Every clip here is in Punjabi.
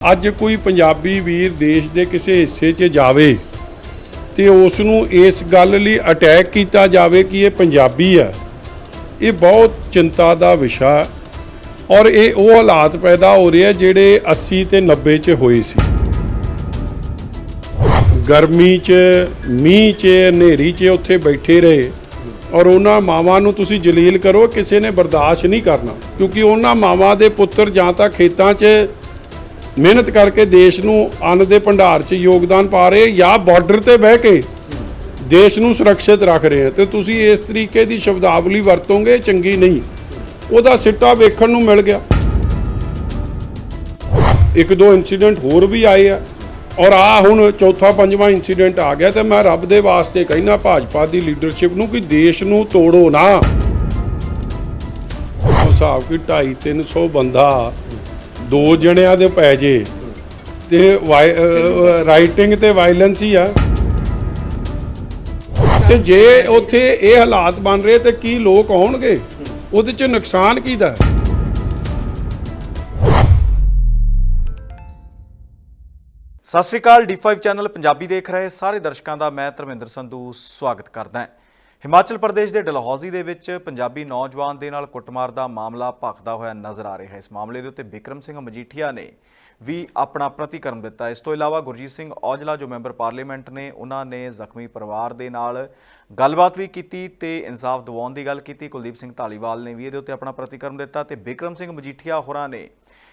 ਅੱਜ ਕੋਈ ਪੰਜਾਬੀ ਵੀਰ ਦੇਸ਼ ਦੇ ਕਿਸੇ ਹਿੱਸੇ 'ਚ ਜਾਵੇ ਤੇ ਉਸ ਨੂੰ ਇਸ ਗੱਲ ਲਈ ਅਟੈਕ ਕੀਤਾ ਜਾਵੇ ਕਿ ਇਹ ਪੰਜਾਬੀ ਆ ਇਹ ਬਹੁਤ ਚਿੰਤਾ ਦਾ ਵਿਸ਼ਾ ਔਰ ਇਹ ਉਹ ਹਾਲਾਤ ਪੈਦਾ ਹੋ ਰਹੇ ਆ ਜਿਹੜੇ 80 ਤੇ 90 'ਚ ਹੋਏ ਸੀ। ਗਰਮੀ 'ਚ, ਮੀਂਹ 'ਚ, ਹਨੇਰੀ 'ਚ ਉੱਥੇ ਬੈਠੇ ਰਹੇ ਔਰ ਉਹਨਾਂ ਮਾਵਾਂ ਨੂੰ ਤੁਸੀਂ ਜਲੀਲ ਕਰੋ, ਕਿਸੇ ਨੇ ਬਰਦਾਸ਼ਤ ਨਹੀਂ ਕਰਨਾ ਕਿਉਂਕਿ ਉਹਨਾਂ ਮਾਵਾਂ ਦੇ ਪੁੱਤਰ ਜਾਂ ਤਾਂ ਖੇਤਾਂ 'ਚ ਮਿਹਨਤ ਕਰਕੇ ਦੇਸ਼ ਨੂੰ ਅੰਨ ਦੇ ਭੰਡਾਰ 'ਚ ਯੋਗਦਾਨ ਪਾ ਰਹੇ ਜਾਂ ਬਾਰਡਰ ਤੇ ਬਹਿ ਕੇ ਦੇਸ਼ ਨੂੰ ਸੁਰੱਖਿਅਤ ਰੱਖ ਰਹੇ ਆ। ਤੇ ਤੁਸੀਂ ਇਸ ਤਰੀਕੇ ਦੀ ਸ਼ਬਦਾਵਲੀ ਵਰਤੋਗੇ, ਚੰਗੀ ਨਹੀਂ। ਉਹਦਾ ਸਿੱਟਾ ਵੇਖਣ ਨੂੰ ਮਿਲ ਗਿਆ। ਇੱਕ ਦੋ ਇਨਸੀਡੈਂਟ ਹੋਰ ਵੀ ਆਏ ਆ। ਔਰ ਆ ਹੁਣ ਚੌਥਾ, ਪੰਜਵਾਂ ਇਨਸੀਡੈਂਟ ਆ ਗਿਆ ਤੇ ਮੈਂ ਰੱਬ ਦੇ ਵਾਸਤੇ ਕਹਿਣਾ ਭਾਜਪਾ ਦੀ ਲੀਡਰਸ਼ਿਪ ਨੂੰ ਕਿ ਦੇਸ਼ ਨੂੰ ਤੋੜੋ ਨਾ। ਹਿਸਾਬ ਕਿ 2.5 300 ਬੰਦਾ ਦੋ ਜਣਿਆਂ ਦੇ ਪੈ ਜੇ ਤੇ ਰਾਈਟਿੰਗ ਤੇ ਵਾਇਲੈਂਸ ਹੀ ਆ। ਤੇ ਜੇ ਉੱਥੇ ਇਹ ਹਾਲਾਤ ਬਣ ਰਹੇ ਤੇ ਕੀ ਲੋਕ ਆਉਣਗੇ? ਉਹਦੇ ਚ ਨੁਕਸਾਨ ਕੀਦਾ ਹੈ ਸਤਿ ਸ਼੍ਰੀ ਅਕਾਲ D5 ਚੈਨਲ ਪੰਜਾਬੀ ਦੇਖ ਰਹੇ ਸਾਰੇ ਦਰਸ਼ਕਾਂ ਦਾ ਮੈਂ ਧਰਮਿੰਦਰ ਸੰਧੂ ਸਵਾਗਤ ਕਰਦਾ ਹਾਂ। ਹਿਮਾਚਲ ਪ੍ਰਦੇਸ਼ ਦੇ ਡਲਹੌਜ਼ੀ ਦੇ ਵਿੱਚ ਪੰਜਾਬੀ ਨੌਜਵਾਨ ਦੇ ਨਾਲ ਕੁੱਟਮਾਰ ਦਾ ਮਾਮਲਾ ਭਖਦਾ ਹੋਇਆ ਨਜ਼ਰ ਆ ਰਿਹਾ ਹੈ। ਇਸ ਮਾਮਲੇ ਦੇ ਉੱਤੇ ਬਿਕਰਮ ਸਿੰਘ ਮਜੀਠੀਆ ਨੇ ਵੀ ਆਪਣਾ ਪ੍ਰਤੀਕਰਮ ਦਿੱਤਾ। ਇਸ ਤੋਂ ਇਲਾਵਾ ਗੁਰਜੀਤ ਸਿੰਘ ਔਜਲਾ, ਜੋ ਮੈਂਬਰ ਪਾਰਲੀਮੈਂਟ ਨੇ, ਉਹਨਾਂ ਨੇ ਜ਼ਖਮੀ ਪਰਿਵਾਰ ਦੇ ਨਾਲ ਗੱਲਬਾਤ ਵੀ ਕੀਤੀ ਤੇ ਇਨਸਾਫ ਦਿਵਾਉਣ ਦੀ ਗੱਲ ਕੀਤੀ। ਕੁਲਦੀਪ ਸਿੰਘ ਢਾਲੀਵਾਲ ਨੇ ਵੀ ਇਹਦੇ ਉੱਤੇ ਆਪਣਾ ਪ੍ਰਤੀਕਰਮ ਦਿੱਤਾ ਤੇ ਬਿਕਰਮ ਸਿੰਘ ਮਜੀਠੀਆ ਹੋਰਾਂ ਨੇ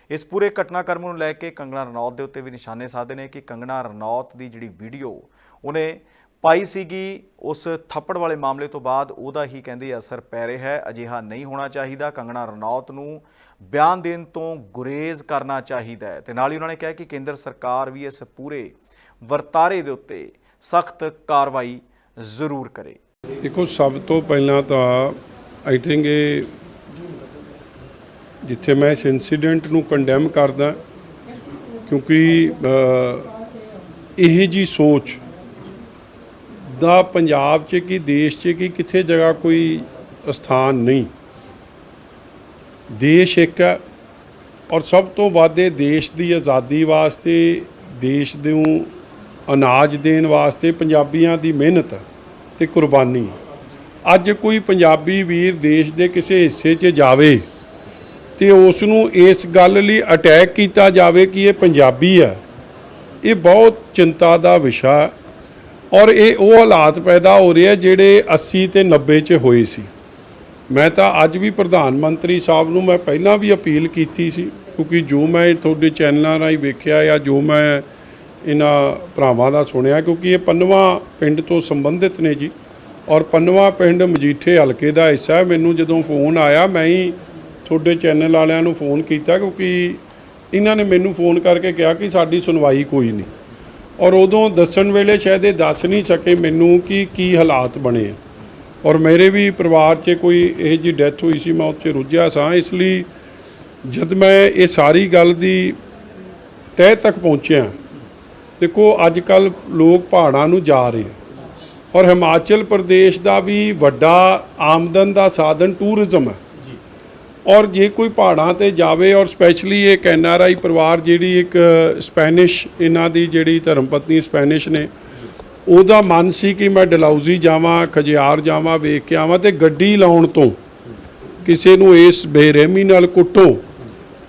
ਇਸ ਪੂਰੇ ਘਟਨਾਕ੍ਰਮ ਨੂੰ ਲੈ ਕੇ ਕੰਗਣਾ ਰਣੌਤ ਦੇ ਉੱਤੇ ਵੀ ਨਿਸ਼ਾਨੇ ਸਾਧੇ ਨੇ ਕਿ ਕੰਗਣਾ ਰਣੌਤ ਦੀ ਜਿਹੜੀ ਵੀਡੀਓ, ਉਹਨੇ ਪਾਈ ਸੀਗੀ, ਉਸ ਥੱਪੜ ਵਾਲੇ ਮਾਮਲੇ ਤੋਂ ਬਾਅਦ ਉਹਦਾ ਹੀ ਕਹਿੰਦੇ ਅਸਰ ਪੈ ਰਿਹਾ ਹੈ, ਅਜਿਹਾ ਨਹੀਂ ਹੋਣਾ ਚਾਹੀਦਾ। ਕੰਗਣਾ ਰਣੌਤ ਨੂੰ ਬਿਆਨ ਦੇਣ ਤੋਂ ਗੁਰੇਜ਼ ਕਰਨਾ ਚਾਹੀਦਾ ਹੈ। ਤੇ ਨਾਲ ਹੀ ਉਹਨਾਂ ਨੇ ਕਿਹਾ ਕਿ ਕੇਂਦਰ ਸਰਕਾਰ ਵੀ ਇਸ ਪੂਰੇ ਵਰਤਾਰੇ ਦੇ ਉੱਤੇ ਸਖਤ ਕਾਰਵਾਈ ਜ਼ਰੂਰ ਕਰੇ। ਦੇਖੋ, ਸਭ ਤੋਂ ਪਹਿਲਾਂ ਤਾਂ ਆਈ ਥਿੰਕ ਇਹ ਜਿੱਥੇ ਮੈਂ ਇਸ ਇਨਸੀਡੈਂਟ ਨੂੰ ਕੰਡੈਮ ਕਰਦਾ, ਕਿਉਂਕਿ ਇਹ ਜੀ ਸੋਚ ਦਾ ਪੰਜਾਬ 'ਚ ਕੀ ਦੇਸ਼ 'ਚ ਕੀ ਕਿੱਥੇ ਜਗ੍ਹਾ ਕੋਈ ਸਥਾਨ ਨਹੀਂ। ਦੇਸ਼ ਇੱਕ ਹੈ ਔਰ ਸਭ ਤੋਂ ਵੱਧ ਇਹ ਦੇਸ਼ ਦੀ ਆਜ਼ਾਦੀ ਵਾਸਤੇ, ਦੇਸ਼ ਨੂੰ ਅਨਾਜ ਦੇਣ ਵਾਸਤੇ ਪੰਜਾਬੀਆਂ ਦੀ ਮਿਹਨਤ ਤੇ ਕੁਰਬਾਨੀ। ਅੱਜ ਕੋਈ ਪੰਜਾਬੀ ਵੀਰ ਦੇਸ਼ ਦੇ ਕਿਸੇ ਹਿੱਸੇ 'ਚ ਜਾਵੇ ਤੇ ਉਸ ਨੂੰ ਇਸ ਗੱਲ ਲਈ ਅਟੈਕ ਕੀਤਾ ਜਾਵੇ ਕਿ ਇਹ ਪੰਜਾਬੀ ਹੈ। ਇਹ ਬਹੁਤ ਚਿੰਤਾ ਦਾ ਵਿਸ਼ਾ ਔਰ ਇਹ ਉਹ ਹਾਲਾਤ ਪੈਦਾ ਹੋ ਰਹੇ ਆ ਜਿਹੜੇ 80 ਤੇ 90 ਚ ਹੋਏ ਸੀ। ਮੈਂ ਤਾਂ ਅੱਜ ਵੀ ਪ੍ਰਧਾਨ ਮੰਤਰੀ ਸਾਹਿਬ ਨੂੰ ਮੈਂ ਪਹਿਲਾਂ ਵੀ ਅਪੀਲ ਕੀਤੀ ਸੀ, ਕਿਉਂਕਿ ਜੋ ਮੈਂ ਤੁਹਾਡੇ ਚੈਨਲਾਂ ਰਾਹੀਂ ਵੇਖਿਆ ਜਾਂ ਜੋ ਮੈਂ ਇਹਨਾਂ ਭਰਾਵਾਂ ਦਾ ਸੁਣਿਆ, ਕਿਉਂਕਿ ਇਹ ਪੰਨਵਾ ਪਿੰਡ ਤੋਂ ਸੰਬੰਧਿਤ ਨੇ ਜੀ। ਔਰ ਪੰਨਵਾ ਪਿੰਡ ਮਜੀਠੇ ਹਲਕੇ ਦਾ ਹਿੱਸਾ ਹੈ। ਮੈਨੂੰ ਜਦੋਂ ਫੋਨ ਆਇਆ, ਮੈਂ ਹੀ ਤੁਹਾਡੇ ਚੈਨਲ ਵਾਲਿਆਂ ਨੂੰ ਫੋਨ ਕੀਤਾ, ਕਿਉਂਕਿ ਇਹਨਾਂ ਨੇ ਮੈਨੂੰ ਫੋਨ ਕਰਕੇ ਕਿਹਾ ਕਿ ਸਾਡੀ ਸੁਣਵਾਈ ਕੋਈ ਨਹੀਂ। ਔਰ ਉਦੋਂ ਦੱਸਣ ਵੇਲੇ ਸ਼ਾਇਦ ਇਹ ਦੱਸ ਨਹੀਂ ਸਕੇ ਮੈਨੂੰ ਕਿ ਕੀ ਹਾਲਾਤ ਬਣੇ ਆ। ਔਰ ਮੇਰੇ ਵੀ ਪਰਿਵਾਰ 'ਚ ਕੋਈ ਇਹ ਜੀ ਡੈਥ ਹੋਈ ਸੀ, ਮੈਂ ਉੱਥੇ ਰੁੱਝਿਆ ਸਾਂ, ਇਸ ਲਈ ਜਦ ਮੈਂ ਇਹ ਸਾਰੀ ਗੱਲ ਦੀ ਤਹਿ ਤੱਕ ਪਹੁੰਚਿਆ, ਦੇਖੋ ਅੱਜ ਕੱਲ ਲੋਕ ਪਹਾੜਾਂ ਨੂੰ ਜਾ ਰਹੇ ਆ। ਔਰ ਹਿਮਾਚਲ ਪ੍ਰਦੇਸ਼ ਦਾ ਵੀ ਵੱਡਾ ਆਮਦਨ ਦਾ ਸਾਧਨ ਟੂਰਿਜ਼ਮ ਹੈ ਔਰ ਜੇ ਕੋਈ ਪਹਾੜਾਂ ਤੇ ਜਾਵੇ ਔਰ ਸਪੈਸ਼ਲੀ ਇੱਕ ਐਨ ਆਰ ਆਈ ਪਰਿਵਾਰ ਜਿਹੜੀ ਇੱਕ ਸਪੈਨਿਸ਼ ਇਹਨਾਂ ਦੀ ਜਿਹੜੀ ਧਰਮ ਪਤਨੀ ਸਪੈਨਿਸ਼ ਨੇ, ਉਹਦਾ ਮਨ ਸੀ ਕਿ ਮੈਂ ਡਲਹੌਜ਼ੀ ਜਾਵਾਂ, ਖਜਿਆਰ ਜਾਵਾਂ, ਵੇਖ ਕੇ ਆਵਾਂ ਤੇ ਗੱਡੀ ਲਾਉਣ ਤੋਂ ਕਿਸੇ ਨੂੰ ਇਸ ਬੇਰਹਿਮੀ ਨਾਲ ਕੁੱਟੋ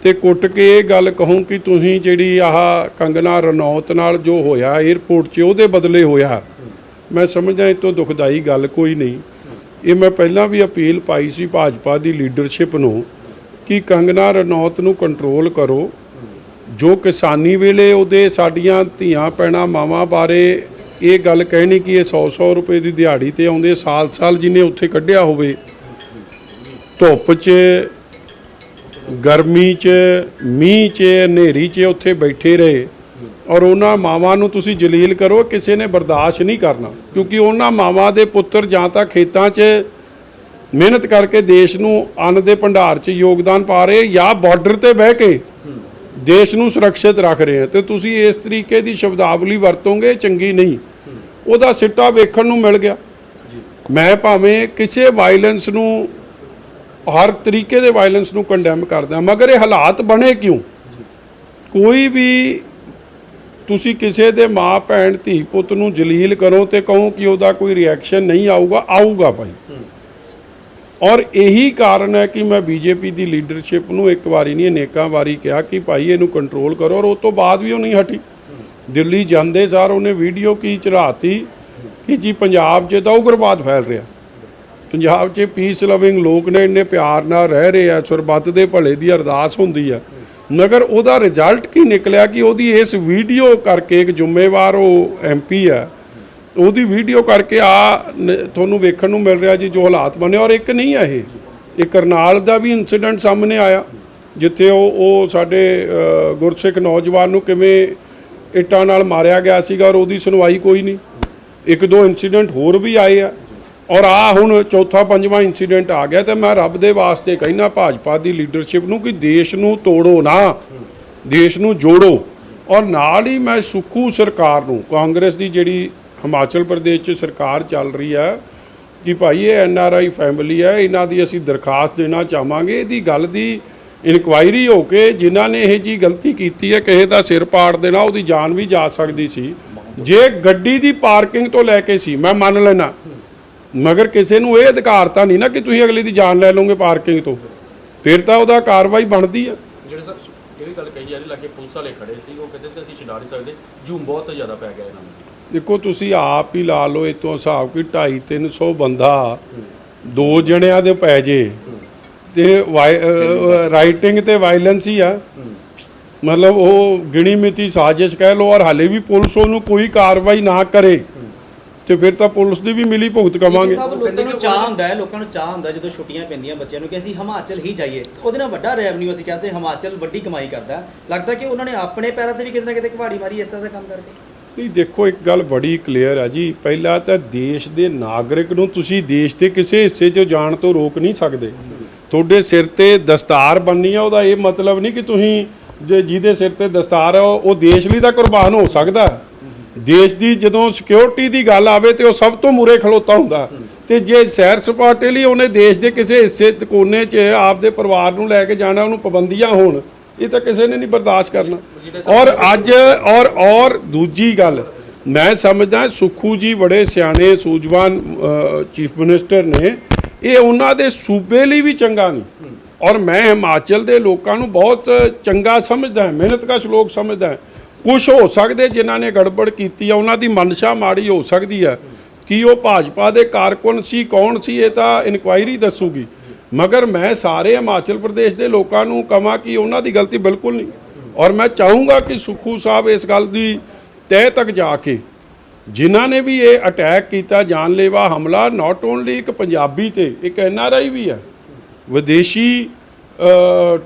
ਤੇ ਕੁੱਟ ਕੇ ਇਹ ਗੱਲ ਕਹੂੰ ਕਿ ਤੁਸੀਂ ਜਿਹੜੀ ਆਹ ਕੰਗਨਾ ਰਣੌਤ ਨਾਲ ਜੋ ਹੋਇਆ 에ਅਰਪੋਰਟ 'ਚ ਉਹਦੇ ਬਦਲੇ ਹੋਇਆ, ਮੈਂ ਸਮਝਦਾ ਇਹ ਤੋਂ ਦੁਖਦਾਈ ਗੱਲ ਕੋਈ ਨਹੀਂ। ਇਹ ਮੈਂ ਪਹਿਲਾਂ ਵੀ ਅਪੀਲ ਪਾਈ ਸੀ ਭਾਜਪਾ ਦੀ ਲੀਡਰਸ਼ਿਪ ਨੂੰ ਕਿ ਕੰਗਨਾ ਰਣੌਤ ਨੂੰ ਕੰਟਰੋਲ ਕਰੋ। ਜੋ ਕਿਸਾਨੀ ਵੇਲੇ ਉਹਦੇ ਸਾਡੀਆਂ ਧੀਆਂ ਪੈਣਾ ਮਾਵਾਂ ਬਾਰੇ ਇਹ ਗੱਲ ਕਹਿਣੀ ਕਿ ਇਹ 100-100 ਰੁਪਏ ਦੀ ਦਿਹਾੜੀ ਤੇ ਆਉਂਦੇ, ਸਾਲ-ਸਾਲ ਜਿਹਨੇ ਉੱਥੇ ਕੱਢਿਆ ਹੋਵੇ, ਧੁੱਪ 'ਚ, ਗਰਮੀ 'ਚ, ਮੀਂਹ 'ਚ, ਹਨੇਰੀ 'ਚ ਉੱਥੇ ਬੈਠੇ ਰਹੇ। ਔਰ ਉਹਨਾਂ ਮਾਵਾਂ ਨੂੰ ਤੁਸੀਂ ਜਲੀਲ ਕਰੋ, ਕਿਸੇ ਨੇ ਬਰਦਾਸ਼ਤ ਨਹੀਂ ਕਰਨਾ। ਕਿਉਂਕਿ ਉਹਨਾਂ ਮਾਵਾਂ ਦੇ ਪੁੱਤਰ ਜਾਂ ਤਾਂ ਖੇਤਾਂ 'ਚ ਮਿਹਨਤ ਕਰਕੇ ਦੇਸ਼ ਨੂੰ ਅੰਨ ਦੇ ਭੰਡਾਰ 'ਚ ਯੋਗਦਾਨ ਪਾ ਰਹੇ ਜਾਂ ਬਾਰਡਰ ਤੇ ਬਹਿ ਕੇ ਦੇਸ਼ ਨੂੰ ਸੁਰੱਖਿਅਤ ਰੱਖ ਰਹੇ ਆ ਤੇ ਤੁਸੀਂ ਇਸ ਤਰੀਕੇ ਦੀ ਸ਼ਬਦਾਵਲੀ ਵਰਤੋਗੇ, ਚੰਗੀ ਨਹੀਂ। ਉਹਦਾ ਸਿੱਟਾ ਵੇਖਣ ਨੂੰ ਮਿਲ ਗਿਆ। ਮੈਂ ਭਾਵੇਂ ਕਿਸੇ ਵਾਇਲੈਂਸ ਨੂੰ, ਹਰ ਤਰੀਕੇ ਦੇ ਵਾਇਲੈਂਸ ਨੂੰ ਕੰਡੈਮ ਕਰਦਾ, ਮਗਰ ਇਹ ਹਾਲਾਤ ਬਣੇ ਕਿਉਂ? ਕੋਈ ਵੀ ਤੁਸੀਂ ਕਿਸੇ ਦੇ ਮਾਂ, ਭੈਣ, ਧੀ, ਪੁੱਤ ਨੂੰ ਜਲੀਲ ਕਰੋ ਤੇ ਕਹੋ ਕਿ ਉਹਦਾ ਕੋਈ ਰਿਐਕਸ਼ਨ ਨਹੀਂ ਆਊਗਾ ਆਊਗਾ ਭਾਈ। ਔਰ ਇਹੀ ਕਾਰਨ ਹੈ ਕਿ ਮੈਂ ਬੀਜੇਪੀ ਦੀ ਲੀਡਰਸ਼ਿਪ ਨੂੰ ਇੱਕ ਵਾਰੀ ਨਹੀਂ, ਅਨੇਕਾਂ ਵਾਰੀ ਕਿਹਾ ਕਿ ਭਾਈ ਇਹਨੂੰ ਕੰਟਰੋਲ ਕਰੋ ਔਰ ਉਹ ਤੋਂ ਬਾਅਦ ਵੀ ਉਹ ਨਹੀਂ ਹਟੀ। ਦਿੱਲੀ ਜਾਂਦੇ ਸਾਰ ਉਹਨੇ ਵੀਡੀਓ ਕੀ ਚੜਾਤੀ ਕਿ ਜੀ ਪੰਜਾਬ 'ਚ ਤਾਂ ਉਗਰਵਾਦ ਫੈਲ ਰਿਹਾ। ਪੰਜਾਬ 'ਚ ਪੀਸ ਲਵਿੰਗ ਲੋਕ ਨੇ, ਇੰਨੇ ਪਿਆਰ ਨਾਲ ਰਹਿ ਰਹੇ ਆ, ਸਰਬੱਤ ਦੇ ਭਲੇ ਦੀ ਅਰਦਾਸ ਹੁੰਦੀ ਆ। ਮਗਰ ਉਹਦਾ ਰਿਜ਼ਲਟ ਕੀ ਨਿਕਲਿਆ ਕਿ ਉਹਦੀ ਇਸ ਵੀਡੀਓ ਕਰਕੇ ਇੱਕ ਜ਼ਿੰਮੇਵਾਰ ਉਹ ਐਮਪੀ ਆ ਉਹਦੀ ਵੀਡੀਓ ਕਰਕੇ ਆ ਤੁਹਾਨੂੰ ਵੇਖਣ ਨੂੰ ਮਿਲ ਰਿਹਾ ਜੀ ਜੋ ਹਾਲਾਤ ਬਣੇ ਔਰ ਇੱਕ ਨਹੀਂ ਆ ਇਹ। ਇਹ ਕਰਨਾਲ ਦਾ ਵੀ ਇਨਸੀਡੈਂਟ ਸਾਹਮਣੇ ਆਇਆ, ਜਿੱਥੇ ਉਹ ਉਹ ਸਾਡੇ ਗੁਰਸਿੱਖ ਨੌਜਵਾਨ ਨੂੰ ਕਿਵੇਂ ਇੱਟਾਂ ਨਾਲ ਮਾਰਿਆ ਗਿਆ ਸੀਗਾ ਔਰ ਉਹਦੀ ਸੁਣਵਾਈ ਕੋਈ ਨਹੀਂ। ਇੱਕ ਦੋ ਇਨਸੀਡੈਂਟ ਹੋਰ ਵੀ ਆਏ ਆ। ਔਰ ਆ ਹੁਣ ਚੌਥਾ ਪੰਜਵਾਂ ਇਨਸੀਡੈਂਟ ਆ ਗਿਆ ਤੇ ਮੈਂ ਰੱਬ ਦੇ ਵਾਸਤੇ ਕਹਿਣਾ ਭਾਜਪਾ ਦੀ ਲੀਡਰਸ਼ਿਪ ਨੂੰ ਕਿ ਦੇਸ਼ ਨੂੰ ਤੋੜੋ ਨਾ, ਦੇਸ਼ ਨੂੰ ਜੋੜੋ। ਔਰ ਨਾਲ ਹੀ ਮੈਂ ਸੁਖੂ ਸਰਕਾਰ ਨੂੰ, ਕਾਂਗਰਸ ਦੀ ਜਿਹੜੀ ਹਿਮਾਚਲ ਪ੍ਰਦੇਸ਼ 'ਚ ਸਰਕਾਰ ਚੱਲ ਰਹੀ ਹੈ, ਕਿ ਭਾਈ ਇਹ ਐਨ ਆਰ ਆਈ ਫੈਮਿਲੀ ਹੈ, ਇਹਨਾਂ ਦੀ ਅਸੀਂ ਦਰਖਾਸਤ ਦੇਣਾ ਚਾਹਾਂਗੇ। ਇਹਦੀ ਗੱਲ ਦੀ ਇਨਕੁਆਇਰੀ ਹੋ ਕੇ ਜਿਨ੍ਹਾਂ ਨੇ ਇਹ ਜੀ ਗਲਤੀ ਕੀਤੀ ਹੈ, ਕਿਸੇ ਦਾ ਸਿਰ ਪਾੜ ਦੇਣਾ, ਉਹਦੀ ਜਾਨ ਵੀ ਜਾ ਸਕਦੀ ਸੀ। ਜੇ ਗੱਡੀ ਦੀ ਪਾਰਕਿੰਗ ਤੋਂ ਲੈ ਕੇ ਸੀ, ਮੈਂ ਮੰਨ ਲੈਣਾ ਮਗਰ ਕਿਸੇ ਨੂੰ ਇਹ ਅਧਿਕਾਰ ਤਾਂ ਨਹੀਂ ਨਾ ਕਿ ਤੁਸੀਂ ਅਗਲੇ ਦੀ ਜਾਨ ਲੈ ਲਓਗੇ ਪਾਰਕਿੰਗ ਤੋਂ। ਫਿਰ ਤਾਂ ਉਹਦਾ ਕਾਰਵਾਈ ਬਣਦੀ ਆ। ਜਿਹੜੇ ਸਰ ਜਿਹੜੀ ਗੱਲ ਕਹੀ ਜਾ ਰਹੀ ਲੱਗੇ ਪੁਲਿਸ ਵਾਲੇ ਖੜੇ ਸੀ ਉਹ ਕਹਿੰਦੇ ਸੀ ਅਸੀਂ ਛਡਾ ਨਹੀਂ ਸਕਦੇ। ਜੂਮ ਬਹੁਤ ਜ਼ਿਆਦਾ ਪੈ ਗਿਆ ਇਹਨਾਂ ਨੂੰ। ਦੇਖੋ ਤੁਸੀਂ ਆਪ ਹੀ ਲਾ ਲਓ ਇਤੋਂ ਹਿਸਾਬ ਕਿ 2.5 300 ਬੰਦਾ ਦੋ ਜਣਿਆਂ ਦੇ ਪੈ ਜੇ। ਤੇ ਰਾਈਟਿੰਗ ਤੇ ਵਾਇਲੈਂਸ ਹੀ ਆ। ਮਤਲਬ ਉਹ ਗਿਣੀ ਮਿਤੀ ਸਾਜ਼ਿਸ਼ ਕਹਿ ਲਓ ਔਰ ਹਾਲੇ ਵੀ ਪੁਲਿਸ ਉਹਨੂੰ ਕੋਈ ਕਾਰਵਾਈ ਨਾ ਕਰੇ। ਤੇ ਫਿਰ ਤਾਂ ਪੁਲਿਸ ਦੀ ਵੀ ਮਿਲੀ ਭੁਗਤ ਕਵਾਂਗੇ। ਸਭ ਲੋਕਾਂ ਨੂੰ ਚਾਹ ਹੁੰਦਾ ਹੈ ਲੋਕਾਂ ਨੂੰ ਚਾਹ ਹੁੰਦਾ ਜਦੋਂ ਛੁੱਟੀਆਂ ਪੈਂਦੀਆਂ ਬੱਚਿਆਂ ਨੂੰ ਕਿ ਅਸੀਂ ਹਿਮਾਚਲ ਹੀ ਜਾਈਏ। ਉਹਦੇ ਨਾਲ ਵੱਡਾ ਰੈਵਨਿਊ ਅਸੀਂ ਕਹਿੰਦੇ ਹਿਮਾਚਲ ਵੱਡੀ ਕਮਾਈ ਕਰਦਾ। ਲੱਗਦਾ ਕਿ ਉਹਨਾਂ ਨੇ ਆਪਣੇ ਪੈਰਾਂ ਤੇ ਵੀ ਕਿਤੇ ਨਾ ਕਿਤੇ ਕੁਹਾੜੀ ਮਾਰੀ ਇਸ ਤਰ੍ਹਾਂ ਦਾ ਕੰਮ ਕਰਕੇ। ਨਹੀਂ ਦੇਖੋ ਇੱਕ ਗੱਲ ਬੜੀ ਕਲੀਅਰ ਹੈ ਜੀ। ਪਹਿਲਾਂ ਤਾਂ ਦੇਸ਼ ਦੇ ਨਾਗਰਿਕ ਨੂੰ ਤੁਸੀਂ ਦੇਸ਼ ਦੇ ਕਿਸੇ ਹਿੱਸੇ 'ਚ ਜਾਣ ਤੋਂ ਰੋਕ ਨਹੀਂ ਸਕਦੇ। ਤੁਹਾਡੇ ਸਿਰ ਤੇ ਦਸਤਾਰ ਬੰਨੀ ਆ ਉਹਦਾ ਇਹ ਮਤਲਬ ਨਹੀਂ ਕਿ ਤੁਸੀਂ ਜੇ ਜਿਹਦੇ ਸਿਰ ਤੇ ਦਸਤਾਰ ਹੈ ਉਹ ਦੇਸ਼ ਲਈ ਤਾਂ ਕੁਰਬਾਨ ਹੋ ਸਕਦਾ। ਦੇਸ਼ ਦੀ ਜਦੋਂ ਸਿਕਿਉਰਿਟੀ ਦੀ ਗੱਲ ਆਵੇ ਤੇ ਉਹ ਸਭ ਤੋਂ ਮੂਰੇ ਖਲੋਤਾ ਹੁੰਦਾ। ਤੇ ਜੇ ਸੈਰ ਸਪਾਟੇ ਲਈ ਉਹਨੇ ਦੇਸ਼ ਦੇ ਕਿਸੇ ਹਿੱਸੇ ਕੋਨੇ 'ਚ ਆਪਦੇ ਪਰਿਵਾਰ ਨੂੰ ਲੈ ਕੇ ਜਾਣਾ, ਉਹਨੂੰ ਪਾਬੰਦੀਆਂ ਹੋਣ, ਇਹ ਤਾਂ ਕਿਸੇ ਨੇ ਨਹੀਂ ਬਰਦਾਸ਼ਤ ਕਰਨਾ। ਔਰ ਅੱਜ, ਔਰ ਔਰ ਦੂਜੀ ਗੱਲ, ਮੈਂ ਸਮਝਦਾ ਸੁਖੂ ਜੀ ਬੜੇ ਸਿਆਣੇ, ਸੂਝਵਾਨ ਚੀਫ ਮਿਨਿਸਟਰ ਨੇ, ਇਹ ਉਹਨਾਂ ਦੇ ਸੂਬੇ ਲਈ ਵੀ ਚੰਗਾ ਨਹੀਂ। ਔਰ ਮੈਂ ਹਿਮਾਚਲ ਦੇ ਲੋਕਾਂ ਨੂੰ ਬਹੁਤ ਚੰਗਾ ਸਮਝਦਾ ਮਿਹਨਤ ਕਸ਼ ਲੋਕ ਸਮਝਦਾ। ਹਾਂ ਕੁਝ ਹੋ ਸਕਦੇ ਜਿਨ੍ਹਾਂ ਨੇ ਗੜਬੜ ਕੀਤੀ ਆ, ਉਹਨਾਂ ਦੀ ਮਨਸ਼ਾ ਮਾੜੀ ਹੋ ਸਕਦੀ ਹੈ ਕਿ ਉਹ ਭਾਜਪਾ ਦੇ ਕਾਰਕੁਨ ਸੀ, ਕੌਣ ਸੀ, ਇਹ ਤਾਂ ਇਨਕੁਆਇਰੀ ਦੱਸੂਗੀ। ਮਗਰ ਮੈਂ ਸਾਰੇ ਹਿਮਾਚਲ ਪ੍ਰਦੇਸ਼ ਦੇ ਲੋਕਾਂ ਨੂੰ ਕਹਾਂ ਕਿ ਉਹਨਾਂ ਦੀ ਗਲਤੀ ਬਿਲਕੁਲ ਨਹੀਂ। ਔਰ ਮੈਂ ਚਾਹੂੰਗਾ ਕਿ ਸੁਖੂ ਸਾਹਿਬ ਇਸ ਗੱਲ ਦੀ ਤਹਿ ਤੱਕ ਜਾ ਕੇ, ਜਿਨ੍ਹਾਂ ਨੇ ਵੀ ਇਹ ਅਟੈਕ ਕੀਤਾ, ਜਾਨਲੇਵਾ ਹਮਲਾ ਨਾਟ ਓਨਲੀ ਇੱਕ ਪੰਜਾਬੀ ਤੇ, ਇੱਕ ਐਨ ਆਰ ਆਈ ਵੀ ਹੈ ਵਿਦੇਸ਼ੀ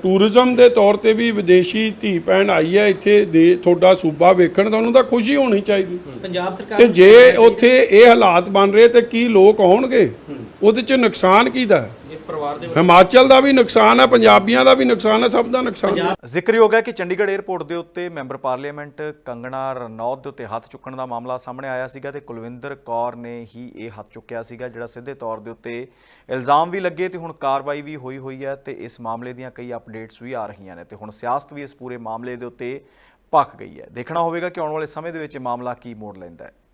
ਟੂਰਿਜ਼ਮ ਦੇ ਤੌਰ ਤੇ ਵੀ ਵਿਦੇਸ਼ੀ ਧੀ ਭੈਣ ਆਈ ਹੈ ਇੱਥੇ ਦੇ ਤੁਹਾਡਾ ਸੂਬਾ ਵੇਖਣ ਤੁਹਾਨੂੰ ਤਾਂ ਖੁਸ਼ੀ ਹੋਣੀ ਚਾਹੀਦੀ। ਪੰਜਾਬ ਸਰਕਾਰ ਤੇ ਜੇ ਉੱਥੇ ਇਹ ਹਾਲਾਤ ਬਣ ਰਹੇ ਤੇ ਕੀ ਲੋਕ ਆਉਣਗੇ? ਉਹਦੇ 'ਚ ਨੁਕਸਾਨ? ਇਹ ਪਰਿਵਾਰ ਦੇ ਹਿਮਾਚਲ ਦਾ ਵੀ ਨੁਕਸਾਨ ਹੈ ਪੰਜਾਬੀਆਂ ਦਾ ਵੀ ਨੁਕਸਾਨ ਹੈ ਸਭ ਦਾ ਨੁਕਸਾਨ ਹੈ। ਜ਼ਿਕਰਯੋਗ ਹੈ ਕਿ ਚੰਡੀਗੜ੍ਹ 에ਅਰਪੋਰਟ ਦੇ ਉੱਤੇ ਮੈਂਬਰ ਪਾਰਲੀਮੈਂਟ ਕੰਗਣਾ ਰਣੌਤ ਦੇ ਉੱਤੇ ਹੱਥ ਚੁੱਕਣ ਦਾ ਮਾਮਲਾ ਸਾਹਮਣੇ ਆਇਆ ਸੀਗਾ ਤੇ ਕੁਲਵਿੰਦਰ ਕੌਰ ਨੇ ਹੀ ਇਹ ਹੱਥ ਚੁੱਕਿਆ ਸੀਗਾ ਜਿਹੜਾ ਸਿੱਧੇ ਤੌਰ ਦੇ ਉੱਤੇ ਇਲਜ਼ਾਮ ਵੀ ਲੱਗੇ ਤੇ ਹੁਣ ਕਾਰਵਾਈ ਵੀ ਹੋਈ ਹੋਈ ਹੈ ਤੇ ਇਸ ਮਾਮਲੇ ਦੀਆਂ ਕਈ ਅਪਡੇਟਸ ਵੀ ਆ ਰਹੀਆਂ ਨੇ ਤੇ ਹੁਣ ਸਿਆਸਤ ਵੀ ਇਸ ਪੂਰੇ ਮਾਮਲੇ ਦੇ ਉੱਤੇ ਭਖ ਗਈ ਹੈ। ਦੇਖਣਾ ਹੋਵੇਗਾ ਕਿ ਆਉਣ ਵਾਲੇ ਸਮੇਂ ਦੇ ਵਿੱਚ ਇਹ ਮਾਮਲਾ ਕੀ ਮੋੜ ਲੈਂਦਾ ਹੈ।